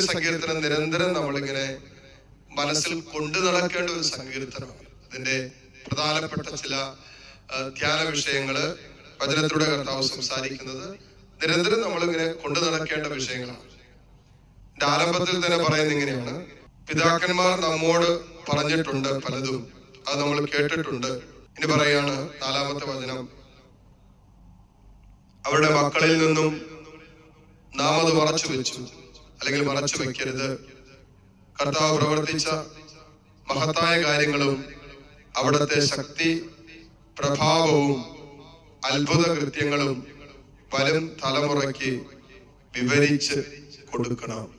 ഒരു സങ്കീർത്തനം നിരന്തരം നമ്മളിങ്ങനെ മനസ്സിൽ കൊണ്ടു നടക്കേണ്ട ഒരു സങ്കീർത്തനമാണ് ഇതിന്റെ പ്രധാനപ്പെട്ട ചില ധ്യാന വിഷയങ്ങൾ വചനത്തിലൂടെ കർത്താവ് സംസാരിക്കുന്നത് നിരന്തരം നമ്മളിങ്ങനെ കൊണ്ടു നടക്കേണ്ട വിഷയങ്ങളാണ്. എന്റെ ആരംഭത്തിൽ തന്നെ പറയുന്നത് ഇങ്ങനെയാണ്. പിതാക്കന്മാർ നമ്മോട് പറഞ്ഞിട്ടുണ്ട് പലതും. അത് നമ്മൾ കേട്ടിട്ടുണ്ട്. ഇനി പറയാണ് നാലാമത്തെ വചനം. അവരുടെ മക്കളിൽ നിന്നും നാം അത് മറച്ചു വെച്ചു. അല്ലെങ്കിൽ മറച്ചു വെക്കരുത്. കർത്താവ് പ്രവർത്തിച്ച മഹത്തായ കാര്യങ്ങളും അവിടുത്തെ ശക്തി പ്രഭാവവും അത്ഭുത കൃത്യങ്ങളും വരും തലമുറയ്ക്ക് വിവരിച്ച് കൊടുക്കണം.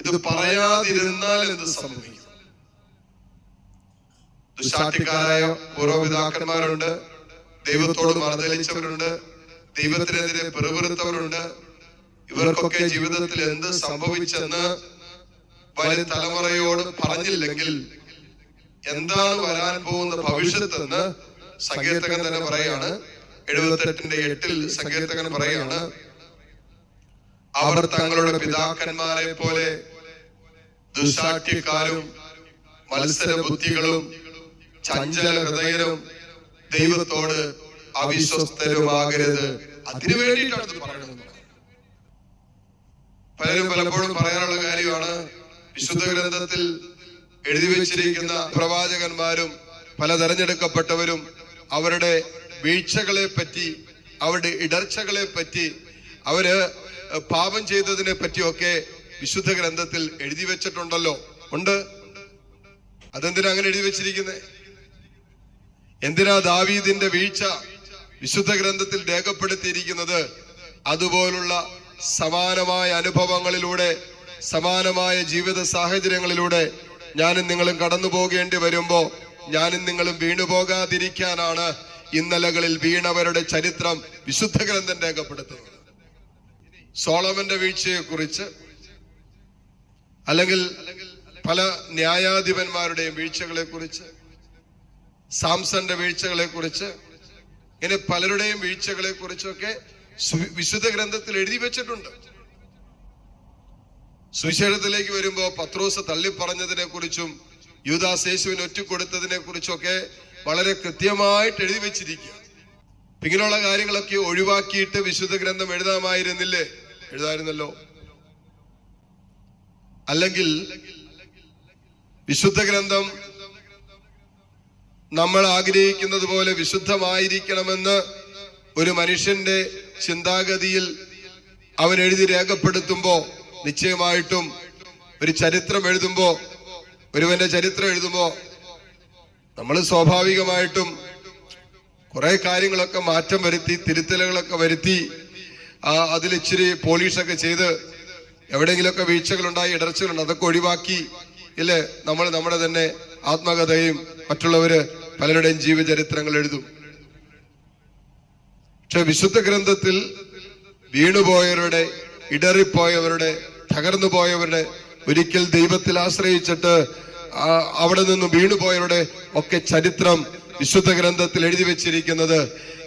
ഇത് പറയാതിരുന്നാൽ എന്ത് സംഭവിക്കും? ദുശാഠ്യക്കാരായ പൂർവപിതാക്കന്മാരുണ്ട് ദൈവത്തോട് മറതലിച്ചവരുണ്ട്. ദൈവത്തിനെതിരെ പിറുപിറുത്തവരുണ്ട്. ഇവർക്കൊക്കെ ജീവിതത്തിൽ എന്ത് സംഭവിച്ചെന്ന് വരും തലമുറയോട് പറഞ്ഞില്ലെങ്കിൽ എന്താണ് വരാൻ പോകുന്ന ഭവിഷ്യത്തെന്ന് സങ്കീർത്തകൻ തന്നെ പറയാണ്. എഴുപത്തെട്ടിന്റെ എട്ടിൽ സങ്കീർത്തകൻ പറയാണ് അവർ തങ്ങളുടെ പിതാക്കന്മാരെ പോലെ ദുശാഠ്യക്കാരും മത്സര ബുദ്ധികളും ചഞ്ചല ഹൃദയരും ദൈവത്തോട് അവിശ്വസ്തരുമാകരുത്. അതിനു വേണ്ടിയിട്ടാണ് പറയുന്നത്. പലരും പലപ്പോഴും പറയാനുള്ള കാര്യമാണ് വിശുദ്ധ ഗ്രന്ഥത്തിൽ എഴുതി വെച്ചിരിക്കുന്ന പ്രവാചകന്മാരും പല തെരഞ്ഞെടുക്കപ്പെട്ടവരും അവരുടെ വീഴ്ചകളെ പറ്റി അവരുടെ ഇടർച്ചകളെ പറ്റി അവർ പാപം ചെയ്തതിനെ പറ്റിയൊക്കെ വിശുദ്ധ ഗ്രന്ഥത്തിൽ എഴുതി വെച്ചിട്ടുണ്ടല്ലോ. ഉണ്ട്? അതെന്തിനാ അങ്ങനെ എഴുതി വെച്ചിരിക്കുന്നത് എന്തിനാ ദാവീദിന്റെ വീഴ്ച വിശുദ്ധ ഗ്രന്ഥത്തിൽ രേഖപ്പെടുത്തിയിരിക്കുന്നത്? അതുപോലുള്ള സമാനമായ അനുഭവങ്ങളിലൂടെ സമാനമായ ജീവിത സാഹചര്യങ്ങളിലൂടെ ഞാനും നിങ്ങളും കടന്നു പോകേണ്ടി വരുമ്പോ ഞാനും നിങ്ങളും വീണു പോകാതിരിക്കാനാണ് ഇന്നലകളിൽ വീണവരുടെ ചരിത്രം വിശുദ്ധ ഗ്രന്ഥം രേഖപ്പെടുത്തുന്നത്. സോളമന്റെ വീഴ്ചയെ കുറിച്ച് അല്ലെങ്കിൽ പല ന്യായാധിപന്മാരുടെയും വീഴ്ചകളെ കുറിച്ച് സാംസന്റെ വീഴ്ചകളെ കുറിച്ച് ഇങ്ങനെ പലരുടെയും വീഴ്ചകളെ കുറിച്ചൊക്കെ സു- വിശുദ്ധ ഗ്രന്ഥത്തിൽ എഴുതി വെച്ചിട്ടുണ്ട്. സുവിശേഷത്തിലേക്ക് വരുമ്പോ പത്രോസ് തള്ളിപ്പറഞ്ഞതിനെ കുറിച്ചും യുദാസ് യേശുവിന് ഒറ്റുകൊടുത്തതിനെ കുറിച്ചൊക്കെ വളരെ കൃത്യമായിട്ട് എഴുതി വെച്ചിരിക്കുക. ഇങ്ങനെയുള്ള കാര്യങ്ങളൊക്കെ ഒഴിവാക്കിയിട്ട് വിശുദ്ധ ഗ്രന്ഥം എഴുതാമായിരുന്നില്ലേ? എഴുതായിരുന്നല്ലോ. അല്ലെങ്കിൽ വിശുദ്ധ ഗ്രന്ഥം നമ്മൾ ആഗ്രഹിക്കുന്നത് പോലെ വിശുദ്ധമായിരിക്കണമെന്ന് ഒരു മനുഷ്യന്റെ ചിന്താഗതിയിൽ അവൻ എഴുതി രേഖപ്പെടുത്തുമ്പോ നിശ്ചയമായിട്ടും ഒരു ചരിത്രം എഴുതുമ്പോ ഒരുവന്റെ ചരിത്രം എഴുതുമ്പോ നമ്മൾ സ്വാഭാവികമായിട്ടും കുറെ കാര്യങ്ങളൊക്കെ മാറ്റം വരുത്തി തിരുത്തലുകളൊക്കെ വരുത്തി ആ അതിൽ ഇച്ചിരി പോളിഷൊക്കെ ചെയ്ത് എവിടെയെങ്കിലുമൊക്കെ വീഴ്ചകളുണ്ടായി ഇടർച്ചകളുണ്ട് അതൊക്കെ ഒഴിവാക്കി ഇല്ലേ? നമ്മൾ നമ്മുടെ തന്നെ ആത്മകഥയും മറ്റുള്ളവര് പലരുടെയും ജീവചരിത്രങ്ങൾ എഴുതും. പക്ഷെ വിശുദ്ധ ഗ്രന്ഥത്തിൽ വീണുപോയവരുടെ ഇടറിപ്പോയവരുടെ തകർന്നു പോയവരുടെ ഒരിക്കൽ ദൈവത്തിൽ ആശ്രയിച്ചിട്ട് അവിടെ നിന്ന് വീണുപോയവരുടെ ഒക്കെ ചരിത്രം വിശുദ്ധ ഗ്രന്ഥത്തിൽ എഴുതി വെച്ചിരിക്കുന്നത്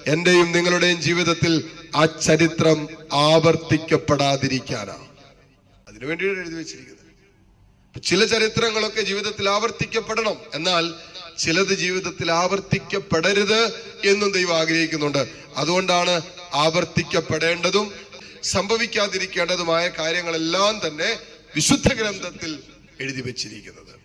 എന്റെയും നിങ്ങളുടെയും ജീവിതത്തിൽ ആ ചരിത്രം ആവർത്തിക്കപ്പെടാതിരിക്കാനാണ് അതിനു വേണ്ടിയാണ് എഴുതി വെച്ചിരിക്കുന്നത്. ചില ചരിത്രങ്ങളൊക്കെ ജീവിതത്തിൽ ആവർത്തിക്കപ്പെടണം. എന്നാൽ ചിലത് ജീവിതത്തിൽ ആവർത്തിക്കപ്പെടരുത് എന്നും ദൈവം ആഗ്രഹിക്കുന്നുണ്ട്. അതുകൊണ്ടാണ് ആവർത്തിക്കപ്പെടേണ്ടതും സംഭവിക്കാതിരിക്കേണ്ടതുമായ കാര്യങ്ങളെല്ലാം തന്നെ വിശുദ്ധ ഗ്രന്ഥത്തിൽ എഴുതി വെച്ചിരിക്കുന്നത്.